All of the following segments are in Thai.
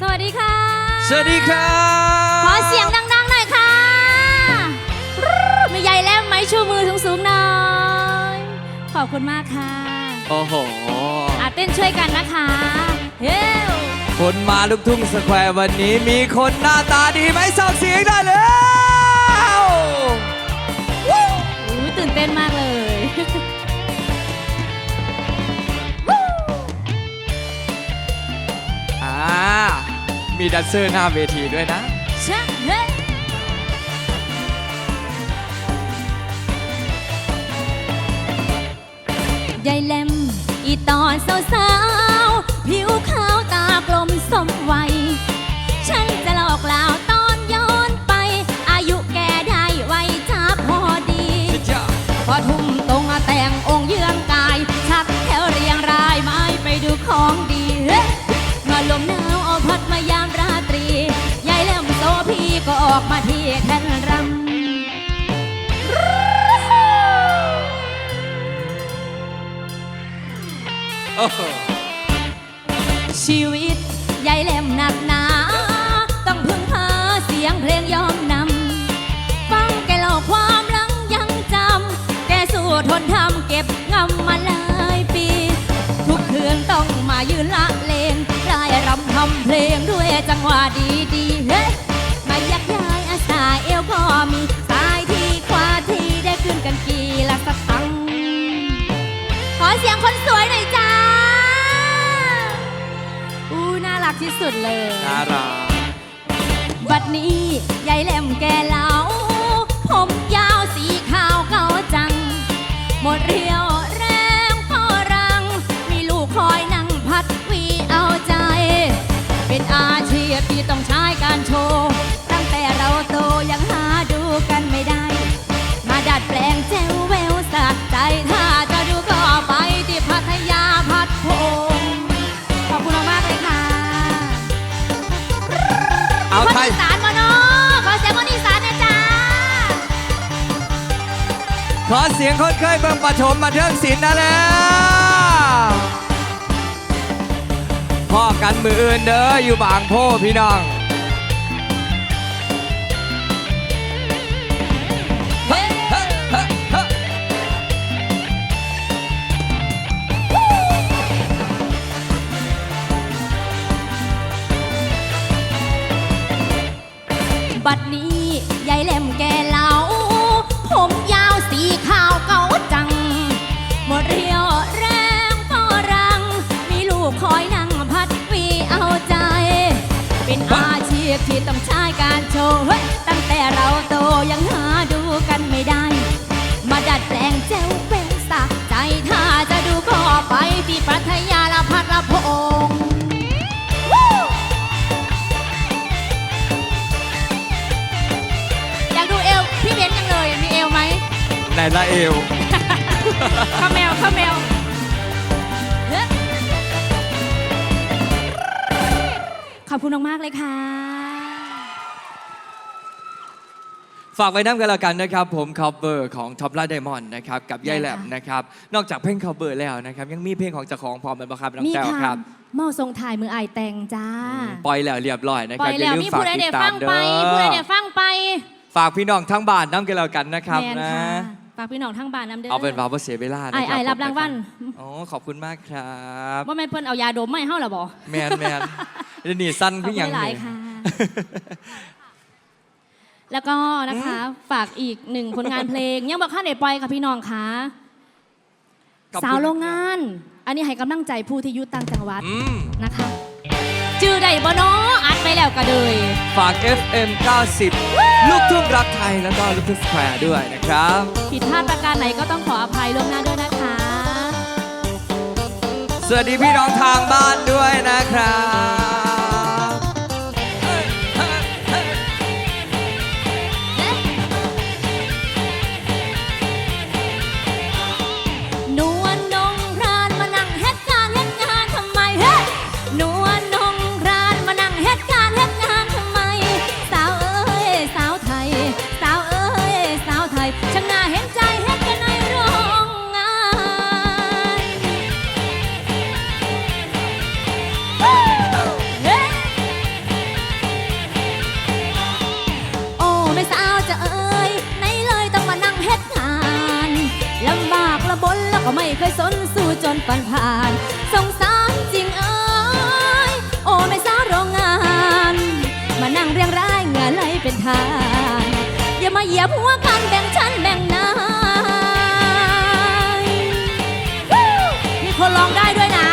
สวัสดีค่ะ สวัสดีครับขอเสียงดังๆหน่อยค่ะมีใหญ่แล้วไหมชูมือสูงๆหน่อย ขอบคุณมากค่ะโอ้โหอาเต้นช่วยกันนะคะเฮ้วคนมาลูกทุ่งสแควร์วันนี้มีคนหน้าตาดีไหมส่งเสียงได้แล้วอู้ยตื่นเต้นมากเลย มีแดันเซอร์หน้าเวทีด้วยนะชะเฮ้ยายแลมอีตอนสาวๆผิวขาวตากลมสมวัย ออกมาที่แท่นรำโอ้โหชีวิตยายแหลมหนักหนาต้องพึ่งพาเสียงเพลงยอมนำฟังแกเล่าความหลังยังจำ แกสู้ทนทำเก็บงำมาหลายปี ทุกคืนต้องมายืนละเลงรายรำทำเพลงด้วยจังหวะดี ที่สุดเลยน่ารักบัดนี้ยายแหลมแกเหลาผมยาวสีขาวเกาจัง หมดเรียวแรงพ่อรัง มีลูกคอยนั่งพัดวีเอาใจ เป็นอาชีพที่ต้องใช้การโชว์ ตั้งแต่เราโตยังหาดูกันไม่ได้ มาดัดแปลงแจว สียงคนเคยเบิ่งประชมมาเทิงศิลป์นะแล้วพ่อกันมืออื่นเด้ออยู่บางโพพี่น้อง พที่ต้องใช้การโชว์เฮ้ยตั้งแต่เราโตยังหาดูกันไม่ได้ มาดัดแปลงแจ้วเป็นสักใจถ้าจะดูก็ไปที่พัทยาละพัดละพงอยากดูเอวพี่เบนยังเลยมีเอวไหมไหนละเอวข้าแมวข้าแมวเฮ้ยขอบคุณมากๆเลยค่ะ ฝากไว้น้ำกันแล้วกันนะครับผม cover ของท็อปล่าไดมอนด์นะครับกับยายแหลมค่ะนะครับนอกจากเพลง cover แล้วนะครับยังมีเพลงของเจ้าของพร้อมเป็นประครับน้องมีแต้วคค่ะรับเมาทรงถ่ายมือไอายแต่งจ้าปล่อยแล้วเรียบร้อยนะปคล่รัอบยอย่าแล้วลืมมีฝากผู้ใดติเดี๋ดยวตาฟัมงเด้ไปผู้ใดเดี๋อยวฟังไปฝากพี่น้องทั้งบ้านน้ำกันแล้วกันนะครับแมนนะค่ะฝากพี่น้องทั้งบ้านน้ำเด้อเอาเป็นว่าบ่เสียเวลานะไอายครัอายรับรางวัลอ๋อขอบคุณมากครับว่าแม่นเพิ่นเอายาดมมาให้เฮาหรอบ่แมนแมนเดี๋ยวนี่สั้นขอบขึ้นคุยังณหลายนี่ ค่ะ แล้วก็นะคะฝากอีกหนึ่งผลงานเพลง ยังบอกข้าไหนปล่อยค่ะพี่น้องค่ะขอบคุณ สาวโรงงาน อันนี้ให้กำลังใจผู้ที่อยุต่างจังหวัดอืม นะคะ จื้อได้บ่เนาะอัดไปแล้วก็เลยฝาก FM 90 ลูกทุ่งรักไทยแล้วก็ลูกทุ่งสแควร์ด้วยนะครับ ผิดพลาดประการไหนก็ต้องขออภัยล่วงหน้าด้วยนะคะ สวัสดีพี่น้องทางบ้านด้วยนะครับ ไม่สาวจะเอ่ยไหนเลยต้องมานั่งเฮ็ดงานลำบากระบนแล้วก็ไม่เคยสนสู้จนปันผ่านสงสารจริงเอ่ยโอ้ไม่สาวโรงงาน มานั่งเรียงรายเงานไหลเป็นทานอย่ามาเหยียบหัวกันแบ่งชั้นแบ่งนายมีคนร้องได้ด้วยนะ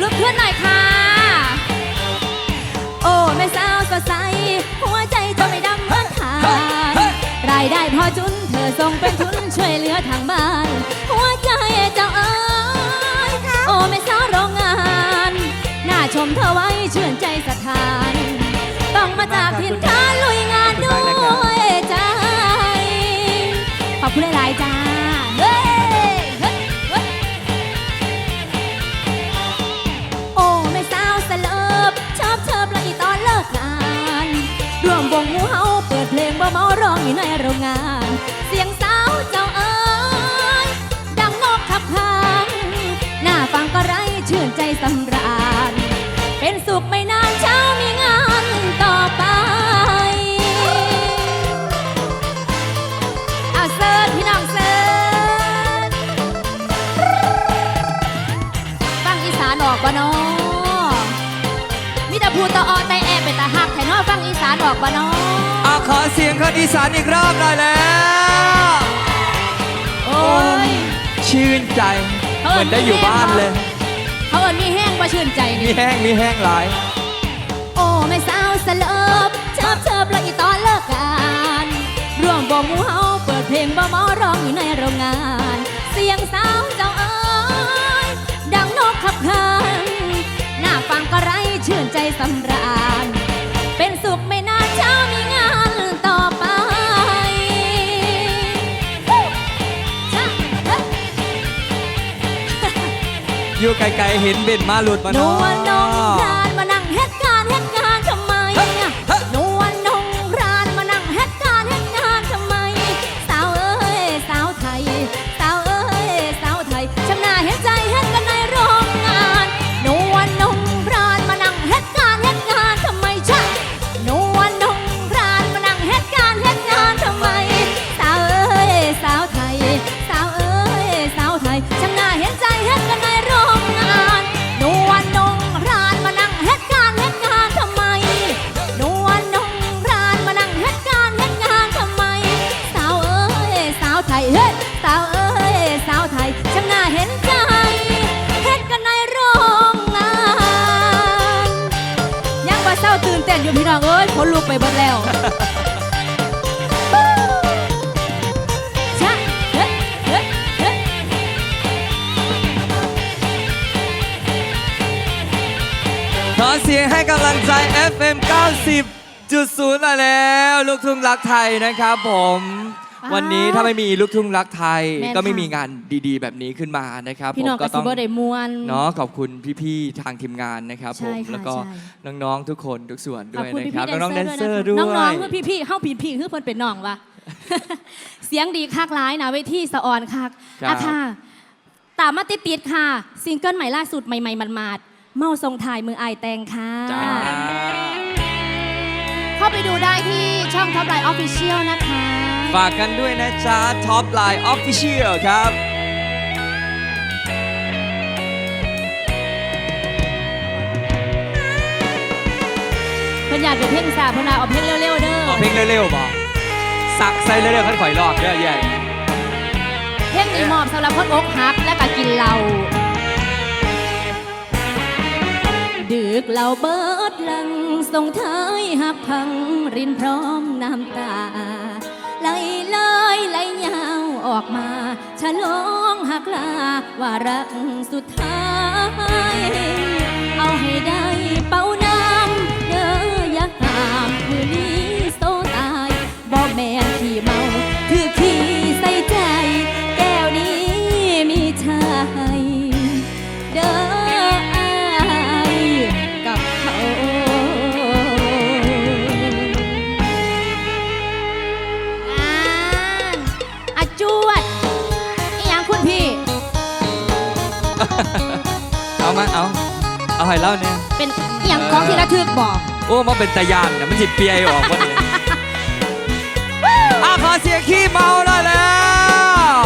ลุกขึ้นหน่อยค่ะ ส่งเป็นทุนช่วยเหลือทางบ้าน หัวใจเจ้าเอ้ยโอ้แม่สาวโรงงานน่าชมเธอไว้ชื่นใจสถาน ต้องมาจากถิ่นฐานลุยงานด้วยใจ ขอบคุณหลายๆจ้า เป็นสุขไม่นานเช้ามีงานต่อไปอาเซิร์ชพี่น้องเซิร์ชฟังอีสานออกบ่นอมีแต่พูดตะออแตแอบเป็นตาหักแถนอฟังอีสานออกบ่นออาขอเสียงคนอีสานอีกรอบหน่อยแล้ว โอ้ยชื่นใจ เหมือนได้อยู่บ้านเลย เขาเอินมีแห้ งว่าชื่นใจมีนี่แห้งมีแห้งหลาย โอ้แม่สาวสเลิบเชิบเชิบละอีตอนเลิกงานร่วมวงหมูเฮาเปิดเพลงบ่เมาร้องอยู่ในโรงงาน เสียงสาวเจ้าเอ๋ยดังนกขับคานหน้าฟังก็ไรชื่นใจสำราญ อยู่ไกลๆเห็นเบนมาหลุดมาหนวลนงพรานมา นพี่น้องเอ้ยขนลุกไปเบิดแล้วชะเฮ้ยเฮ้ยเฮ้ยขอเสียงให้กำลังใจ FM 90.0 มาแล้ว ลูกทุ่งรักไทยนะครับผม วันนี้ถ้าไม่มีลูกทุ่งรักไทยก็ไม่มีงานดีๆ แบบนี้ขึ้นมานะครับพี่ผมน้องก็กับต้ซิองเบอร์ได้มวน เนาะขอบคุณพี่ๆทางทีมงานนะครับผมใช่ค่ะแล้วก็ใช่ น้องๆทุกคนทุกส่วนขด้อบวยคุณนะพี่ครับพี่น้องๆแดแดนนเซเซออร์ร์ด้ด้ววยยนะน้องๆคือพี่พี่ๆเฮาผิดพี่คือเพิ่นเป็นน้องวะ เสียงดีคักร้ายนะเวทีสะออนคักครับอะค่ะ ตามมาติดๆค่ะ ซิงเกิลใหม่ล่าสุดใหม่ๆมันๆเมาทรงถ่ายมืออายแตงค่ะ จ้า เข้าไปดูได้ที่ช่องท็อปไลน์ออฟฟิเชียลนะคะ ฝากกันด้วยนะจ๊ะท็อปไลน์ออฟฟิเชียลครับเพิ่นอยากเป็นเพลงสาเพิ่นว่าเอาเพลงเร็วๆเด้อเอาเพลงเร็วๆบอกสักใส่เร็วๆขั้นข่อยรอบเยอะแยะเพลงนี้มอบสำหรับคนอกหักและก็กินเหล้าดึกเหล้าเบิดหลังส่งท้ายหักพังรินพร้อมน้ำตาไหลเลย ไหลยาวออกมาฉลองหักลาว่ารักสุดท้าย เอาให้ได้เป้า ให้เล่าเนี่ยเป็นอีหยังของที่ระทึกบอกโอ้มาเป็นตะยานเนี่ยมันจิเปียออกวันนี้อาขอเสียงขี้เมาหน่อยแล้ว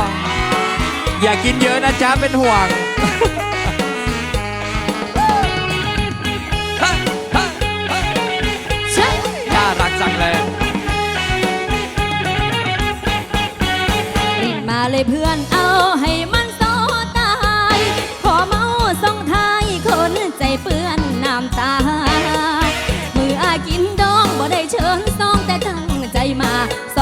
อย่ากินเยอะนะจ๊ะเป็นห่วงวฮะฮะฮะใช่น่ารักจังเลยรีบมาเลยเพื่อนเอาให้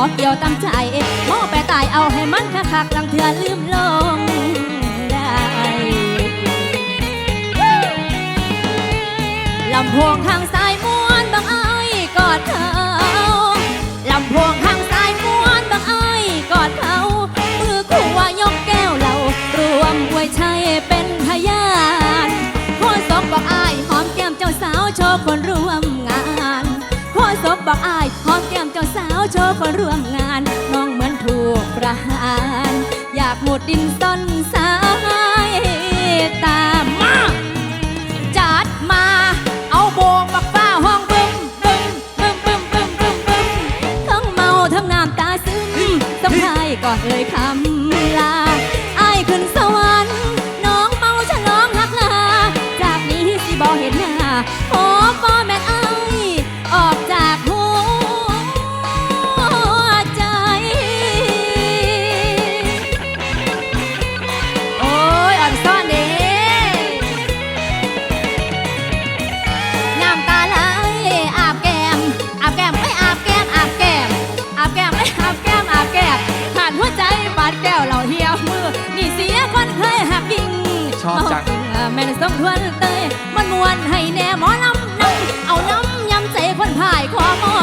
อกคือขอเกี่ยวตำใจหมอไปตายเอาให้มันคักๆลังเถื่อลืมลงได้ลำโพงทางสายม้วนบางไอ้ายกอดเขาลำโพง ดินต้นสายตามมาจัดมา เอาโบกปักฟ้าห้องบึ้มบึ้มบึ้มบึ้มบึ้มบึ้มบึ้มทั้งเมาทั้งน้ำตาซึมต้องพายก่อนเลยคำลาไอายขึ้นสวรรค์น้องเมาฉลองหักลา จากนี้สิบอเห็นหน้า ชอบจังมาแม่นสมทวนเตยมันมวนให้แน่หมอลำน้ำเอาน้ำยำใจคนพ่ายขอมอ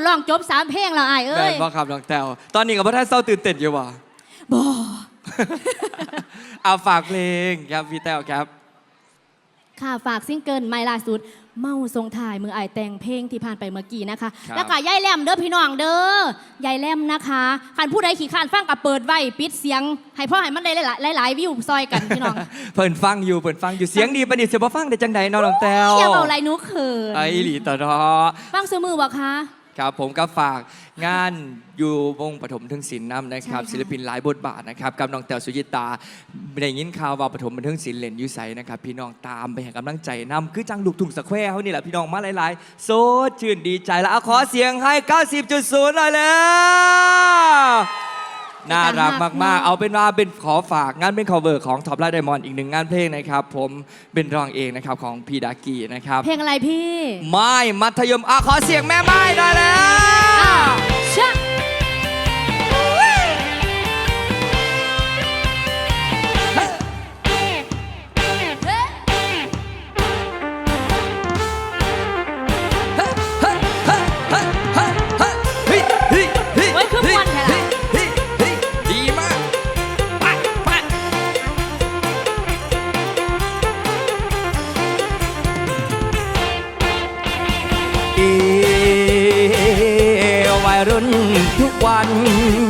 ท่านเศร้าจะร้องจบสามเพลงแล้วอายแบเอ้ยนบ่ครับน้องแต้วตอนนี้กับพ่อท่านเศร้าตื่นเต้นอยู่วะบ่เอาฝากเพลงครับพี่แต้วครับ ค่ะฝากซิงเกิลไม่ล่าสุด เมาทรงถ่ายมือไอายแต่งเพลงที่ผ่านไปเมื่อกี้นะคะ ครับ แล้วก็ยายแหลมเด้อพี่น้องเด้อยายแหลมนะคะคันผู้ใดขี่ข้านฟังกับเปิดไว้ปิดเสียง ให้พ่อให้มันได้หลายๆหลายๆวิวซอยกันพี่น้อง เพิ่นฟังอยู่เพิ่นฟังอยู่เสียงดีประดิษฐ์เสียบ่ฟังได้จังใดเนาะน้องแต้วอย่าเบาไรหนูเขินไอ้หลีตอดอฟังซื้อมือบ่คะ ครับผมก็ฝากงานอยู่วงปฐมทึงศิลป์นำนะครับ ใช่ค่ะศิลปินหลายบทบาทนะครับกับน้องแต้วสุจิตาได้ยินข่าวว่าปฐมบันเทิงศิลป์เล่นอยุไสนะครับพี่น้องตามไปให้กำลังใจนำคือจังลูกทุ่งสแควร์เขานี่แหละพี่น้องมาหลายๆโซดชื่นดีใจแล้วเอาขอเสียงให้ 90.0หน่อยแล้ว น่ารักมากๆ เอาเป็นว่าเป็นขอฝากงานเป็น cover ของ Top Light Diamond อีกหนึ่งงานเพลงนะครับ ผมเป็นรองเองนะครับของพีดากีนะครับ เพลงอะไรพี่ ไม้มัธยมอะขอเสียงแม่ไม้หน่อยแล้วอ้าว วัน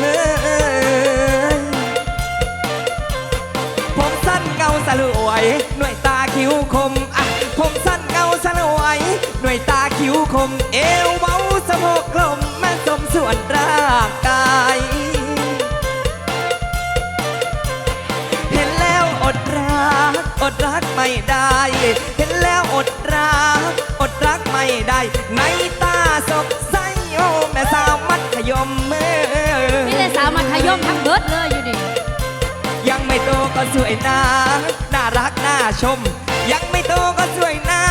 เอ้ยผมสั้นเงาสลวยหน่วยตาคิ้วคมอะผมสั้นเงาสลวยหน่วยตาคิ้วคม เอวเว้าสะโพกกลมแม่สมส่วนร่างกาย เห็นแล้วอดรัก อดรักไม่ได้ เห็นแล้วอดรัก อดรักไม่ได้ ในตาสดใสโอ้แม่สาวมัธยมเมื่นี่เลยสาว มัธยมทั้งเบิดเลยอยู่ดิยังไม่โตก็สวยนะน่ารักน่าชม ยังไม่โตก็สวยนะ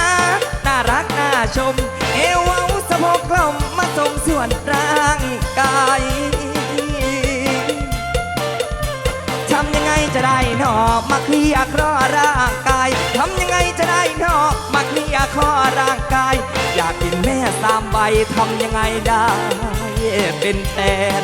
น่ารักน่าชม เอวเว้าสะโพกกลมมาทรงส่วนร่างกายทำยังไงจะได้หนอมาเคลียร์ครอร่างกายทำยังไงจะได้หนอมาเคลียร์ครอร่างกาย อยากกินแม่สามใบทำยังไงได้เป็นแฟน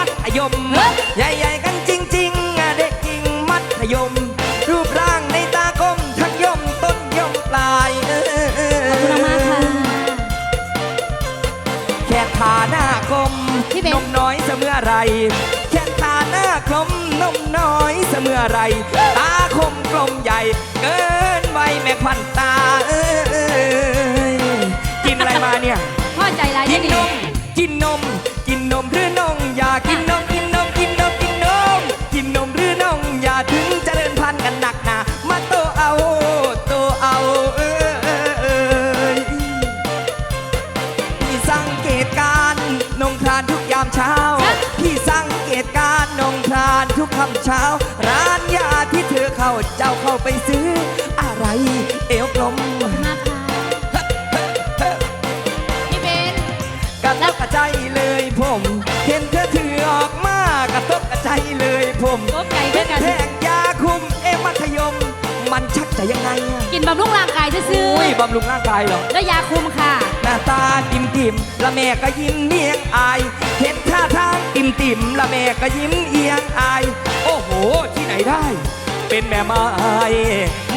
มัธยม ใหญ่ๆกันจริงๆอะเด็กหญิงมัธยม รูปร่างในตากลมทั้งยมต้นยมปลายเออขอบคุณมากๆค่ะ แค่ขาหน้ากลมพี่เบน นมน้อยเสมือไร แค่ขาหน้ากลมนมน้อยเสมือไร ตาคมกลมใหญ่ เกินวัยแม่ควันตาเอ้ยกินอะไรมาเนี่ย พ่อใจร้ายกิที่นดีนม กินนม กินนมหรือนงอย่ากินนมกินนมกินนมกินนม กินนมหรือนงอย่าถึงเจริญพันธุ์กันหนักหนามาโตเอาโตเอาเออเออเอยพี่สังเกตการนงครานทุกยามเช้าพี่สังเกตการนงครานทุกคำเช้า ร้านยาที่เธอเข้าเจ้าเข้าไปซื้อ อะไรเอวกลม ใจเลยผม เห็นเธอถือออกมากระทบกระใจเลยผมตบใจด้วยกัน แพงยาคุมเอมัธยม มันชักจะยังไงอะกินบำรุงร่างกายซื่ออุ้ยบำรุงร่างกายเหรอ ๆแล้วยาคุมค่ะ หน้าตาติ่มติ่มๆละแม่ก็ยิ้มเนียงอาย เห็นท่าทางติ่มติ่มๆละแม่ก็ยิ้มเอียงอาย โอ้โห ที่ไหนได้ เป็นแม่ไม้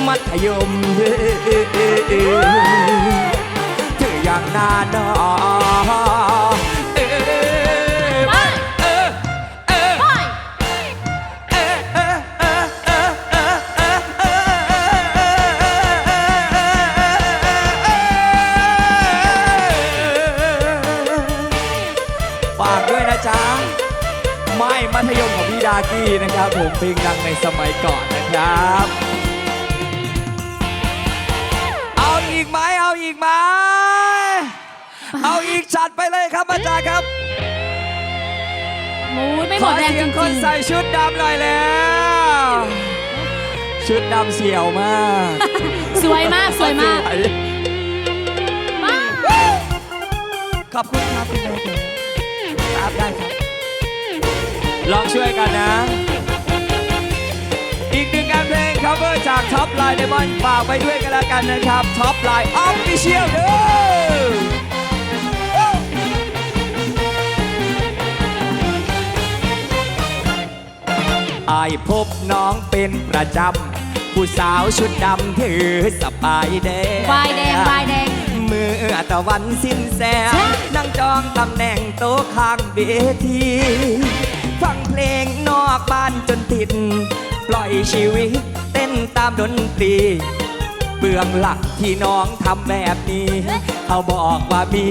มัธยม เธออย่างหนาดอเอ นะครับผมเพลงดังในสมัยก่อนนะครับ เอาอีกไหมเอาอีกไหมเอาอีกจัดไปเลยครับอาจารย์ครับหมูไม่หขมอดแรงเสีจยงริคนงใส่ชุดดำหน่อยแล้ว ชุดดำเสียวมากๆ สวยมากสวยมาก สวยมากขอบคุณครับคุณแม่ครับได้ครับลองช่วยกันนะ อีกหนึ่งงานเพลง cover จากท็อปไลน์ในบอลฝากไปด้วยกันแล้วกันนะครับท็อปไลน์ออฟฟิเชียลเด้ออายพบน้องเป็นประจำ ผู้สาวชุดดำถือสบายแดงวายแดงวายแดง เมื่อตะวันสิ้นแสงใช่นั่งจองตำแหน่งโต๊ะข้างเวที ฟังเพลงนอกบ้านจนติด ปล่อยชีวิตเต้นตามดนตรี เบื้องหลังที่น้องทำแบบนี้ เขาบอกว่ามี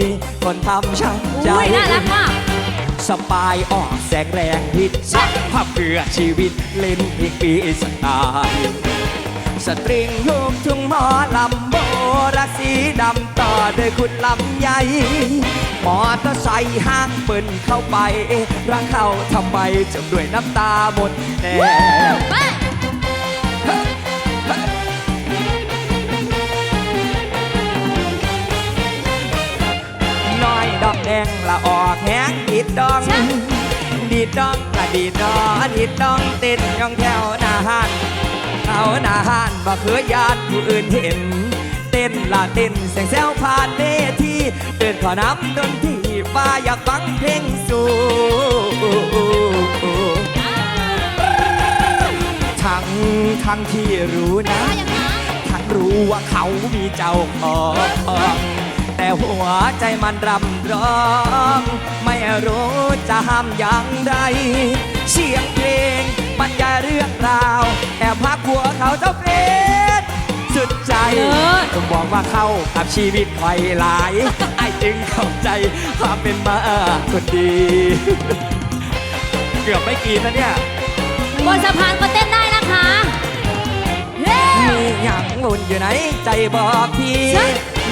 คนทำช้ำใจ อุ้ยน่ารักมาก สปายออกแสงแรงพิษชักภาพเพื่อชีวิตเล่นเพลงปีสไตล์สตริงลูกทุ่งหมอลำโบรักสีดำ ต่อด้วยคุณลำใหญ่มอเตอร์ไซค์ห้างเปินเข้าไป รักเขาทำไมจมด้วยน้ำตาหมดแน่ ไปน้อยดอกแดงละออกแหงติดดองใช่ดดองกะดีดดอนดีดดองต้นย่องแถวหน้าห้านเขาหน้าห้านบ่เคยญาติผู้อื่นเห็น เต้นละเต้นแสงแซวผ่านเวทีเดินขอน้ำดนตรีว่าอยากฟังเพลงสู่ทั้งทั้งที่รู้นะ ทั้งรู้ว่าเขามีเจ้าของแต่หัวใจมันรำร้อง ไม่รู้จะห้ามอย่างไรเสียงเพลงบรรยายเรื่องราวแอบพักหัวเขาเจ้าเพลง สุดใจต้องบอกว่าเข้ากับชีวิตไวหลาย ไอ้จึงเข้าใจความเป็นมาคนดี เกือบไม่กินนะเนี่ยบนสะพานก็เต้นได้นะคะเฮ้มีหยังบุญอยู่ไหน ใจบอกพี่ใช่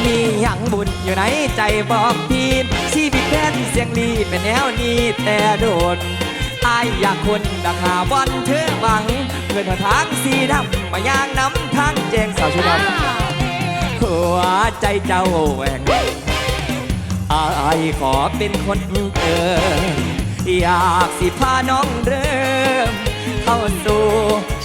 มีหยังบุญอยู่ไหน ใจบอกพี่ชีวิตแค่นเสียงดีเป็นแนวนี้แต่โดน อายอยากคนดักหาบอลเธอหวังเงินหนทางสีดำมาย่างน้ำทางแจงสาวชุดดำหัวใจเจ้าแหวงอายขอเป็นคนเติมอยากสิพาน้องเริ่ม เข้าสู่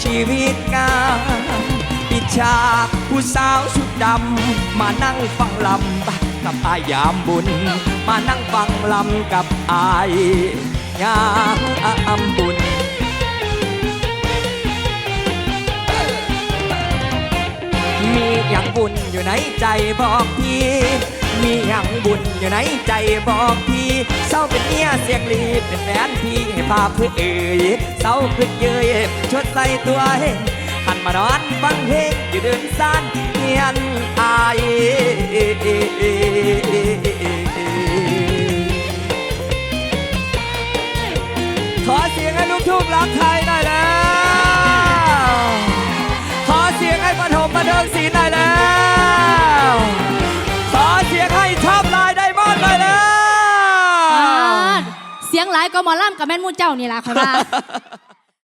ชีวิตงามปิดฉากผู้สาวชุดดำ มานั่งฟังลำกับอายยามบุญ มานั่งฟังลำกับอาย ยามบุญมีอย่างบุญอยู่ในใจบอกพี่มีอย่างบุญอยู่ในใจบอกพี่เศร้าเป็นเมียเสียงลีเป็นแฟนพี่ให้พาเพื่อเอ่ยเศร้าพึ่งเยยชดใส่ตัวเองหันมานอนฟังเพลงอยู่เดินซ่านเงียนอาย ขอเสียงให้ลูกทุ่งรักไทยหน่อยแล้ว ขอเสียงให้ปฐมบันเทิงศิลป์หน่อยแล้ว ขอเสียงให้ชอบลายไดมอนด์หน่อยแล้ว เสียงหลายก็หมอล่ำกับแม่นมูเจ้านี่ล่ะค่ะว่า